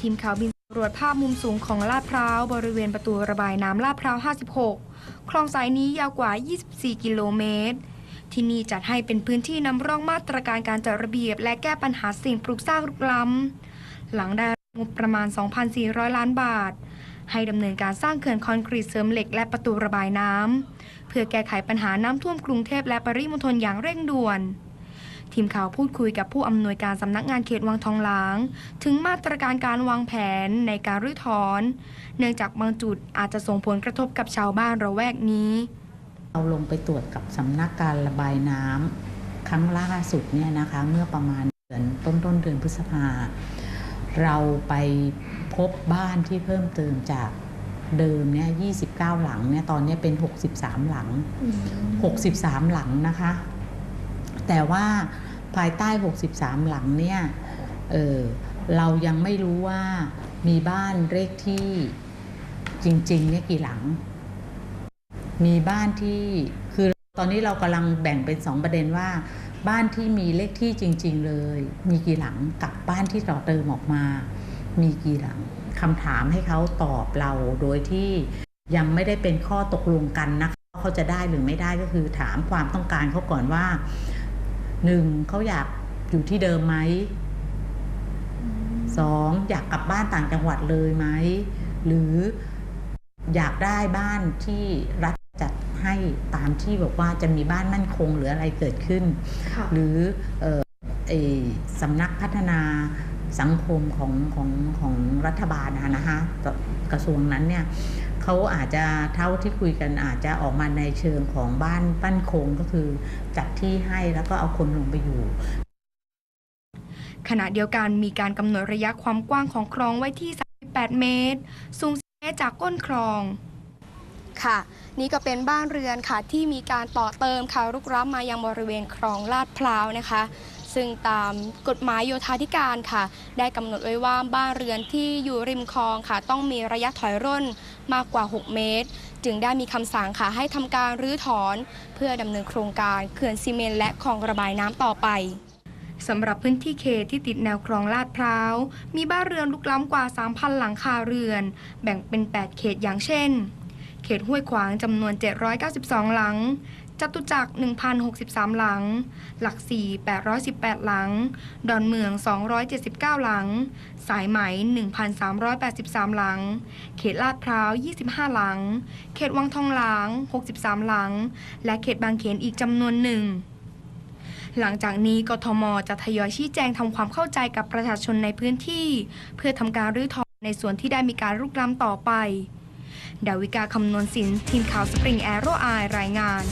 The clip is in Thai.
ทีมข่าวบินสำรวจภาพมุมสูงของลาดพร้าว บริเวณประตูระบายน้ำลาดพร้าว 56 คลองสายนี้ยาวกว่า 24 กิโลเมตร ที่นี่จัดให้เป็นพื้นที่นำร่องมาตรการการจัดระเบียบ และแก้ปัญหาสิ่งปลูกสร้างรุกล้ำ หลังได้งบประมาณ 2,400 ล้านบาท ให้ดำเนินการสร้างเขื่อนคอนกรีตเสริมเหล็กและประตูระบายน้ำเพื่อแก้ไขปัญหาน้ำท่วมกรุงเทพและปริมณฑลอย่างเร่งด่วน ทีมข่าวพูดคุยกับผู้อำนวยการสำนักงานเขตวังทองหลาง ถึงมาตรการการวางแผนในการรื้อถอน เนื่องจากบางจุดอาจจะส่งผลกระทบกับชาวบ้านระแวกนี้เราลงไปตรวจกับสำนักการระบายน้ำครั้งล่าสุดเนี่ยนะคะเมื่อประมาณเดือนต้นต้นๆเดือนพฤษภาเราไปพบบ้านที่เพิ่มเติมจากเดิมเนี่ย29 หลังเนี่ยตอนนี้เป็น 63 หลัง 63 หลังนะคะ แต่ว่าภายใต้ 63 หลังเนี่ยเออเรายังไม่รู้ว่ามีบ้านเลขที่จริงๆเนี่ยกี่หลัง มีบ้านที่คือตอนนี้เรากำลังแบ่งเป็นสองประเด็นว่า บ้านที่มีเลขที่จริง ๆ เลย มีกี่หลังกับบ้านที่เราเติมออกมา มีกี่หลังคำถามให้เขาตอบเราโดยที่ยังไม่ได้เป็นข้อตกลงกันนะคะเขาจะได้หรือไม่ได้ก็คือถามความต้องการเขาก่อนว่า หนึ่งเขาอยากอยู่ที่เดิมไหมสองอยากกลับบ้านต่างจังหวัดเลยไหม หรืออยากได้บ้านที่รัฐจัดให้ตามที่บอกว่าจะมีบ้านมั่นคงหรืออะไรเกิดขึ้น หรือเอ่อเอ่อสำนักพัฒนาสังคมของของของรัฐบาลนะนะคะกระทรวงนั้นเนี่ย เขาอาจจะเท่าที่คุยกันอาจจะออกมาในเชิงของบ้านปั้นคงก็คือจัดที่ให้แล้วก็เอาคนลงไปอยู่ขณะเดียวกันมีการกำหนดระยะความกว้างของคลองไว้ที่ 38 เมตร สูง10เมตรจากก้นคลอง ค่ะ นี่ก็เป็นบ้านเรือนค่ะที่มีการต่อเติมค่ะรุกร้ำมายังบริเวณคลองลาดพร้าวนะคะ ซึ่งตามกฎหมายโยธาธิการค่ะ ได้กำหนดไว้ว่าบ้านเรือนที่อยู่ริมคลองค่ะ ต้องมีระยะถอยร่นมากกว่า 6 เมตร จึงได้มีคำสั่งค่ะให้ทำการรื้อถอน เพื่อดำเนินโครงการเขื่อนซีเมนต์และคลองระบายน้ำต่อไปสำหรับพื้นที่เขตที่ติดแนวคลองลาดพร้าว มีบ้านเรือนลุกล้ำกว่า 3,000 หลังคาเรือน แบ่งเป็น 8 เขตอย่างเช่น เขตห้วยขวางจำนวน 792 หลัง จตุจักร 1,063 หลัง หลักสี่818 หลัง ดอนเมือง 279 หลัง สายไหม 1,383 หลัง เขตลาดพร้าว 25 หลัง เขตวังทองหลาง63 หลัง และเขตบางเขนอีกจำนวนหนึ่งหลังจากนี้กทม จะทยอยชี้แจงทำความเข้าใจกับประชาชนในพื้นที่ เพื่อทำการรื้อถอนในส่วนที่ได้มีการรุกล้ำต่อไป ดาวิกาคำนวณสินทีมข่าวสปริงแอโรไอรายงาน